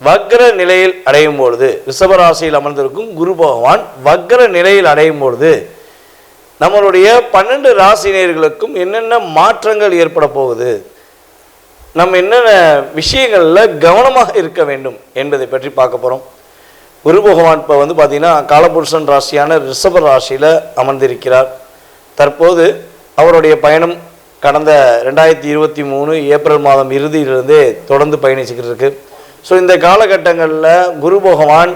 வக்ர நிலையில் அடையும் பொழுது ரிஷபராசியில் அமர்ந்திருக்கும் குரு பகவான் வக்ர நிலையில் அடையும் பொழுது நம்மளுடைய பன்னெண்டு ராசினியர்களுக்கும் என்னென்ன மாற்றங்கள் ஏற்பட போகுது நம்ம என்னென்ன விஷயங்களில் கவனமாக இருக்க வேண்டும் என்பதை பற்றி பார்க்க போகிறோம் குரு பகவான் இப்போ வந்து பார்த்திங்கன்னா காலபுருஷன் ராசியான ரிஷப ராசியில் அமர்ந்திருக்கிறார். தற்போது அவருடைய பயணம் கடந்த ரெண்டாயிரத்தி இருபத்தி மூணு ஏப்ரல் மாதம் இறுதியிலிருந்தே தொடர்ந்து பயணிச்சுக்கிட்டு இருக்குது ஸோ இந்த காலகட்டங்களில் குரு பகவான்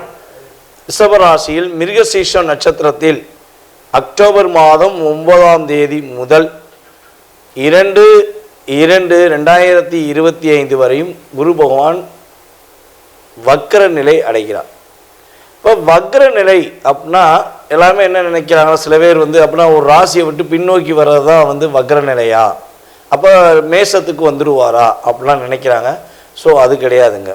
ரிஷபராசியில் மிருகசீஷம் நட்சத்திரத்தில் அக்டோபர் மாதம் ஒன்பதாம் தேதி முதல் இரண்டு இரண்டு ரெண்டாயிரத்தி இருபத்தி ஐந்து வரையும் குரு பகவான் வக்கர நிலை அடைகிறார். இப்போ வக்ர நிலை அப்படின்னா எல்லாமே என்ன நினைக்கிறாங்க? சில பேர் வந்து அப்படின்னா ஒரு ராசியை விட்டு பின்னோக்கி வர்றது தான் வந்து வக்ர நிலையா? அப்போ மேசத்துக்கு வந்துடுவாரா அப்படிலாம் நினைக்கிறாங்க. ஸோ அது கிடையாதுங்க.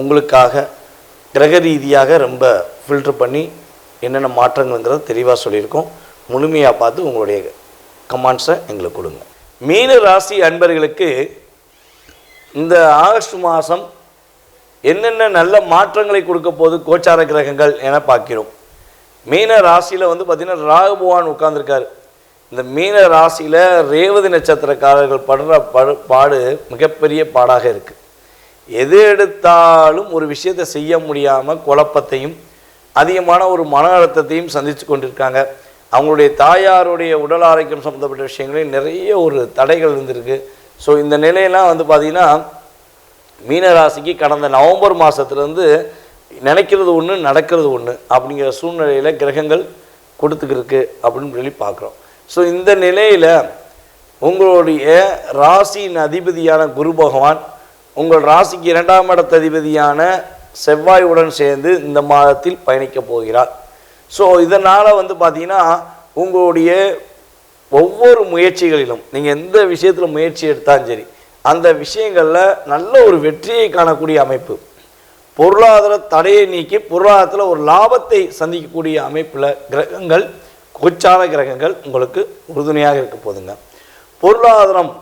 உங்களுக்காக கிரக ரீதியாக ரொம்ப ஃபில்டர் பண்ணி என்னென்ன மாற்றங்கள்ங்கிறத தெளிவாக சொல்லியிருக்கோம். முழுமையாக பார்த்து உங்களுடைய கமாண்ட்ஸை எங்களுக்கு கொடுங்க. மீன ராசி அன்பர்களுக்கு இந்த ஆகஸ்ட் மாதம் என்னென்ன நல்ல மாற்றங்களை கொடுக்க போகுது கோச்சார கிரகங்கள் என பார்க்கிறோம். மீன ராசியில் வந்து பார்த்திங்கன்னா ராகு பகவான் இந்த மீன ராசியில் ரேவதி நட்சத்திரக்காரர்கள் படுற படு பாடு மிகப்பெரிய பாடாக இருக்குது எது எடுத்தாலும் ஒரு விஷயத்தை செய்ய முடியாமல் குழப்பத்தையும் அதிகமான ஒரு மன அழுத்தத்தையும் சந்தித்து கொண்டிருக்காங்க. அவங்களுடைய தாயாருடைய உடல் ஆரோக்கியம் சம்மந்தப்பட்ட விஷயங்களில் நிறைய ஒரு தடைகள் இருந்திருக்கு. ஸோ இந்த நிலையெல்லாம் வந்து பார்த்திங்கன்னா மீனராசிக்கு கடந்த நவம்பர் மாதத்துலேருந்து நினைக்கிறது ஒன்று நடக்கிறது ஒன்று அப்படிங்கிற சூழ்நிலையில் கிரகங்கள் கொடுத்துக்கிருக்கு அப்படின்னு சொல்லி பார்க்குறோம் ஸோ இந்த நிலையில் உங்களுடைய ராசியின் அதிபதியான குரு பகவான் உங்கள் ராசிக்கு இரண்டாம் இடத்த அதிபதியான செவ்வாயுடன் சேர்ந்து இந்த மாதத்தில் பயணிக்கப் போகிறார். ஸோ இதனால் வந்து பார்த்தீங்கன்னா உங்களுடைய ஒவ்வொரு முயற்சிகளிலும் நீங்கள் எந்த விஷயத்தில் முயற்சி எடுத்தாலும் சரி அந்த விஷயங்களில் நல்ல ஒரு வெற்றியை காணக்கூடிய அமைப்பு. பொருளாதார தடையை நீக்கி பொருளாதாரத்தில் ஒரு லாபத்தை சந்திக்கக்கூடிய அமைப்பில் கிரகங்கள் கோச்சார கிரகங்கள் உங்களுக்கு உறுதுணையாக இருக்க போதுங்க. பொருளாதாரம்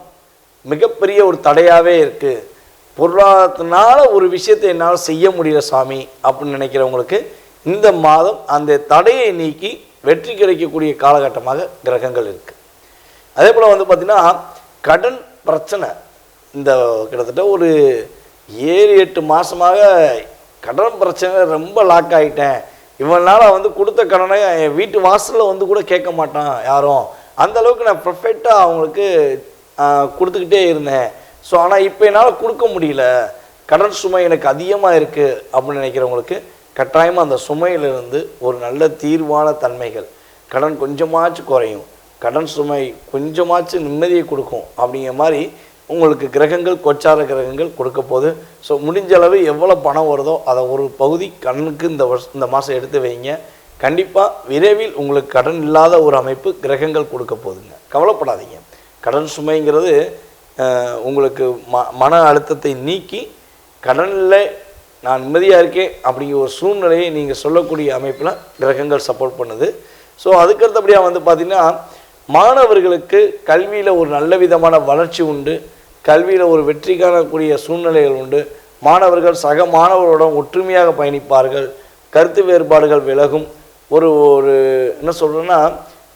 மிகப்பெரிய ஒரு தடையாகவே இருக்குது பொருளாதாரத்தினால ஒரு விஷயத்தை என்னால் செய்ய முடியல சாமி அப்படின்னு நினைக்கிறவங்களுக்கு இந்த மாதம் அந்த தடையை நீக்கி வெற்றி கிடைக்கக்கூடிய காலகட்டமாக கிரகங்கள் இருக்குது அதே போல் வந்து பார்த்திங்கன்னா கடன் பிரச்சனை. இந்த கிட்டத்தட்ட ஒரு ஏழு எட்டு மாதமாக கடன் பிரச்சனை ரொம்ப லாக் ஆகிட்டேன் இவனால் வந்து கொடுத்த கடனை என் வீட்டு வாசலில் வந்து கூட கேட்க மாட்டான் யாரும். அந்த அளவுக்கு நான் பர்ஃபெக்டாக அவங்களுக்கு கொடுத்துக்கிட்டே இருந்தேன். ஸோ ஆனால் இப்போ என்னால் கொடுக்க முடியல. கடன் சுமை எனக்கு அதிகமாக இருக்குது அப்படின்னு நினைக்கிறவங்களுக்கு கட்டாயமாக அந்த சுமையிலிருந்து ஒரு நல்ல தீர்வான தன்மைகள். கடன் கொஞ்சமாச்சும் குறையும். கடன் சுமை கொஞ்சமாச்சும் நிம்மதியை கொடுக்கும் அப்படிங்கிற மாதிரி உங்களுக்கு கிரகங்கள் கொச்சார கிரகங்கள் கொடுக்க போகுது. ஸோ முடிஞ்ச அளவு எவ்வளோ பணம் வருதோ அதை ஒரு பகுதி கடனுக்கு இந்த வருஷ இந்த மாதம் எடுத்து வைங்க. கண்டிப்பாக விரைவில் உங்களுக்கு கடன் இல்லாத ஒரு அமைப்பு கிரகங்கள் கொடுக்க போகுதுங்க. கவலைப்படாதீங்க. கடன் சுமைங்கிறது உங்களுக்கு ம மன அழுத்தத்தை நீக்கி கடனில் நான் நிம்மதியாக இருக்கேன் அப்படிங்கிற ஒரு சூழ்நிலையை நீங்கள் சொல்லக்கூடிய அமைப்பில் கிரகங்கள் சப்போர்ட் பண்ணுது. ஸோ அதுக்கடுத்தபடியாக வந்து பார்த்திங்கன்னா மாணவர்களுக்கு கல்வியில் ஒரு நல்ல விதமான வளர்ச்சி உண்டு. கல்வியில் ஒரு வெற்றி காணக்கூடிய சூழ்நிலைகள் உண்டு. மாணவர்கள் சக மாணவர்களுடன் ஒற்றுமையாக பயணிப்பார்கள். கருத்து வேறுபாடுகள் விலகும். ஒரு ஒரு என்ன சொல்கிறேன்னா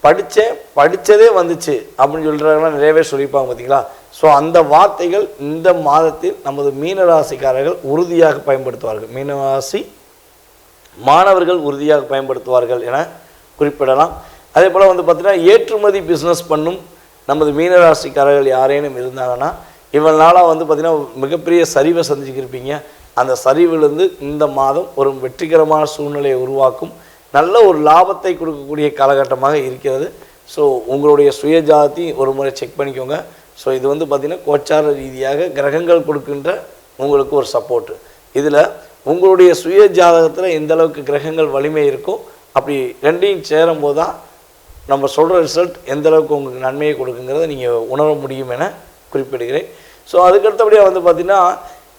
படித்தேன் படித்ததே வந்துச்சு அப்படின்னு சொல்கிறாங்கன்னா நிறையவே சொல்லியிருப்பாங்க பார்த்தீங்களா ஸோ அந்த வார்த்தைகள் இந்த மாதத்தில் நமது மீனராசிக்காரர்கள் உறுதியாக பயன்படுத்துவார்கள். மீனராசி மாணவர்கள் உறுதியாக பயன்படுத்துவார்கள் என குறிப்பிடலாம். அதே போல் வந்து பார்த்திங்கன்னா ஏற்றுமதி பிஸ்னஸ் பண்ணும் நமது மீனராசிக்காரர்கள் யாரேனும் இருந்தாங்கன்னா இவனால் நாளாக வந்து பார்த்திங்கன்னா மிகப்பெரிய சரிவை சந்திச்சிருப்பீங்க. அந்த சரிவிலிருந்து இந்த மாதம் ஒரு வெற்றிகரமான சூழ்நிலையை உருவாக்கும். நல்ல ஒரு லாபத்தை கொடுக்கக்கூடிய காலகட்டமாக இருக்கிறது. ஸோ உங்களுடைய சுய ஒரு முறை செக் பண்ணிக்கோங்க. ஸோ இது வந்து பார்த்திங்கன்னா கோச்சார ரீதியாக கிரகங்கள் கொடுக்கின்ற உங்களுக்கு ஒரு சப்போர்ட்டு இதில் உங்களுடைய சுய ஜாதகத்தில் எந்த அளவுக்கு கிரகங்கள் வலிமை இருக்கோ அப்படி ரெண்டையும் சேரும்போது தான் நம்ம சொல்கிற ரிசல்ட் எந்த அளவுக்கு உங்களுக்கு நன்மையை கொடுக்குங்கிறத நீங்கள் உணர முடியும் என குறிப்பிடுகிறேன். ஸோ அதுக்கடுத்தபடியாக வந்து பார்த்திங்கன்னா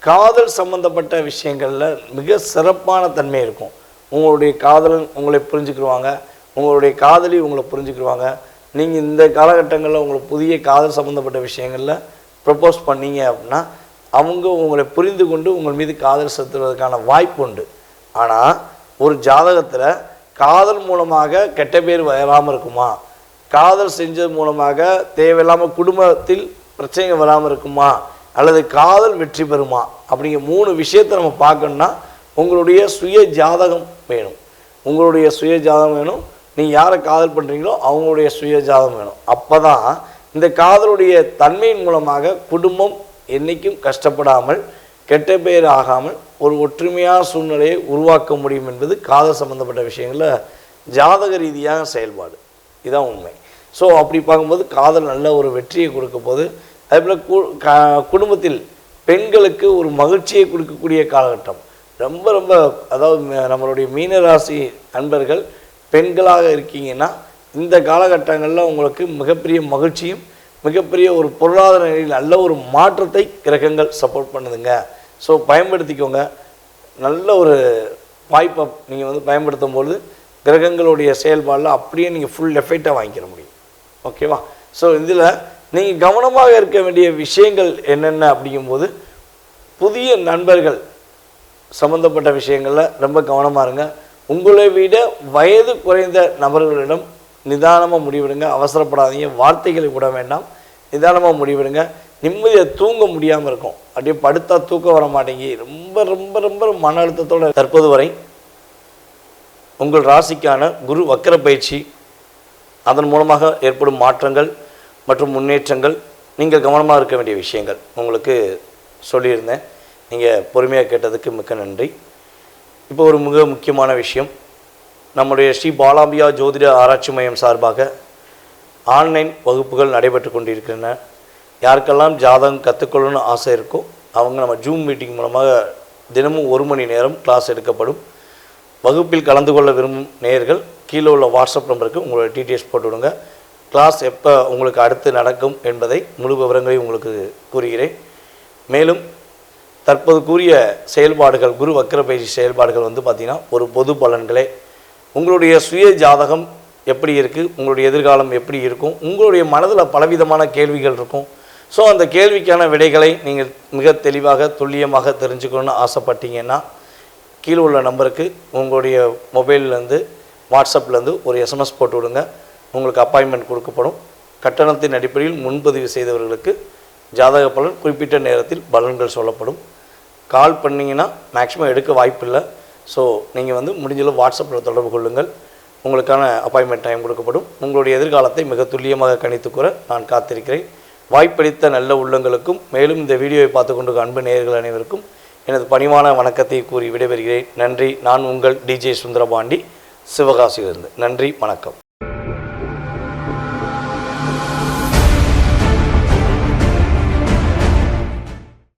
காதல் சம்பந்தப்பட்ட விஷயங்களில் மிக சிறப்பான தன்மை இருக்கும். உங்களுடைய காதலன் உங்களை புரிஞ்சுக்கிடுவாங்க. உங்களுடைய காதலி உங்களை புரிஞ்சுக்கிடுவாங்க. நீங்கள் இந்த காலகட்டங்களில் உங்களுக்கு புதிய காதல் சம்மந்தப்பட்ட விஷயங்களில் ப்ரப்போஸ் பண்ணீங்க அப்படின்னா அவங்க உங்களை புரிந்து கொண்டு உங்கள் மீது காதல் செலுத்துவதற்கான வாய்ப்பு உண்டு. ஆனால் ஒரு ஜாதகத்தில் காதல் மூலமாக கெட்ட பேர் வராமல் இருக்குமா? காதல் செஞ்சது மூலமாக தேவையில்லாமல் குடும்பத்தில் பிரச்சனைகள் வராமல் இருக்குமா? அல்லது காதல் வெற்றி பெறுமா? அப்படிங்கிற மூணு விஷயத்தை நம்ம பார்க்கணுன்னா உங்களுடைய சுய ஜாதகம் வேணும். உங்களுடைய சுய ஜாதகம் வேணும். நீங்கள் யாரை காதல் பண்ணுறீங்களோ அவங்களுடைய சுயஜாதம் வேணும். அப்போ தான் இந்த காதலுடைய தன்மையின் மூலமாக குடும்பம் என்றைக்கும் கஷ்டப்படாமல் கெட்ட பெயர் ஆகாமல் ஒரு ஒற்றுமையான சூழ்நிலையை உருவாக்க முடியும் என்பது காதல் சம்பந்தப்பட்ட விஷயங்களில் ஜாதக ரீதியாக செயல்பாடு. இதுதான் உண்மை. ஸோ அப்படி பார்க்கும்போது காதல் நல்ல ஒரு வெற்றியை கொடுக்க போது அதே போல் கு குடும்பத்தில் பெண்களுக்கு ஒரு மகிழ்ச்சியை கொடுக்கக்கூடிய காலகட்டம். ரொம்ப ரொம்ப அதாவது நம்மளுடைய மீனராசி நண்பர்கள் பெண்களாக இருக்கீங்கன்னா இந்த காலகட்டங்களில் உங்களுக்கு மிகப்பெரிய மகிழ்ச்சியும் மிகப்பெரிய ஒரு பொருளாதார நிலையில் நல்ல ஒரு மாற்றத்தை கிரகங்கள் சப்போர்ட் பண்ணுதுங்க. ஸோ பயன்படுத்திக்கோங்க. நல்ல ஒரு வாய்ப்பை நீங்கள் வந்து பயன்படுத்தும் பொழுது கிரகங்களுடைய செயல்பாடில் அப்படியே நீங்கள் ஃபுல் எஃபெக்டாக வாங்கிக்கிற முடியும். ஓகேவா ஸோ இதில் நீங்கள் கவனமாக இருக்க வேண்டிய விஷயங்கள் என்னென்ன அப்படிங்கும்போது புதிய நண்பர்கள் சம்மந்தப்பட்ட விஷயங்களில் ரொம்ப கவனமாக இருங்க. உங்களை விட வயது குறைந்த நபர்களிடம் நிதானமாக முடிவெடுங்க. அவசரப்படாதீங்க. வார்த்தைகளை விட வேண்டாம். நிதானமாக முடிவெடுங்க. நிம்மதியை தூங்க முடியாமல் இருக்கும். அப்படியே படுத்தா தூக்கம் வர மாட்டேங்கி ரொம்ப ரொம்ப ரொம்ப மன அழுத்தத்தோட தற்போது வரை உங்கள் ராசிக்கான குரு வக்கர பயிற்சி அதன் மூலமாக ஏற்படும் மாற்றங்கள் மற்றும் முன்னேற்றங்கள். நீங்கள் கவனமாக இருக்க வேண்டிய விஷயங்கள். உங்களுக்கு சொல்லியிருந்தேன். நீங்கள் பொறுமையாக கேட்டதுக்கு மிக்க நன்றி. இப்போ ஒரு மிக முக்கியமான விஷயம். நம்முடைய ஸ்ரீ பாலாம்பியா ஜோதிட ஆராய்ச்சி மையம் சார்பாக ஆன்லைன் வகுப்புகள் நடைபெற்று கொண்டிருக்கின்றன. யாருக்கெல்லாம் ஜாதகம் கற்றுக்கொள்ளணும்னு ஆசை இருக்கோ அவங்க நம்ம ஜூம் மீட்டிங் மூலமாக தினமும் ஒரு மணி நேரம் கிளாஸ் எடுக்கப்படும். வகுப்பில் கலந்து கொள்ள விரும்பும் நேயர்கள் கீழே உள்ள வாட்ஸ்அப் நம்பருக்கு உங்களோட டீட்டெயில்ஸ் போட்டு விடுங்க. கிளாஸ் எப்போ உங்களுக்கு அடுத்து நடக்கும் என்பதை முழு விவரங்களையும் உங்களுக்கு கூறுகிறேன். மேலும் தற்போது கூறிய செயல்பாடுகள் குரு வக்கர பயிற்சி செயல்பாடுகள் வந்து பார்த்திங்கன்னா ஒரு பொது பலன்களே. உங்களுடைய சுய ஜாதகம் எப்படி இருக்குது உங்களுடைய எதிர்காலம் எப்படி இருக்கும்? உங்களுடைய மனதில் பலவிதமான கேள்விகள் இருக்கும். ஸோ அந்த கேள்விக்கான விடைகளை நீங்கள் மிக தெளிவாக துல்லியமாக தெரிஞ்சுக்கணும்னு ஆசைப்பட்டீங்கன்னா கீழே உள்ள நம்பருக்கு உங்களுடைய மொபைல்லேருந்து வாட்ஸ்அப்லேருந்து ஒரு எஸ்எம்எஸ் போட்டு விடுங்க. உங்களுக்கு அப்பாயின்மெண்ட் கொடுக்கப்படும். கட்டணத்தின் அடிப்படையில் முன்பதிவு செய்தவர்களுக்கு ஜாதக பலன் குறிப்பிட்ட நேரத்தில் பலன்கள் சொல்லப்படும். கால் பண்ணிங்கன்னா மேக்ஸிமம் எடுக்க வாய்ப்பில்லை. ஸோ நீங்கள் வந்து முடிஞ்சளவு வாட்ஸ்அப்பில் தொடர்பு கொள்ளுங்கள். உங்களுக்கான அப்பாயின்மெண்ட் டைம் கொடுக்கப்படும். உங்களுடைய எதிர்காலத்தை மிக துல்லியமாக கணித்து கூற நான் காத்திருக்கிறேன். வாய்ப்பளித்த நல்ல உள்ளங்களுக்கும் மேலும் இந்த வீடியோவை பார்த்து கொண்டு அன்பு நேயர்கள் அனைவருக்கும் எனது பணிவான வணக்கத்தை கூறி விடைபெறுகிறேன். நன்றி. நான் உங்கள் டிஜே சுந்தரபாண்டி. சிவகாசியிலிருந்து. நன்றி. வணக்கம்.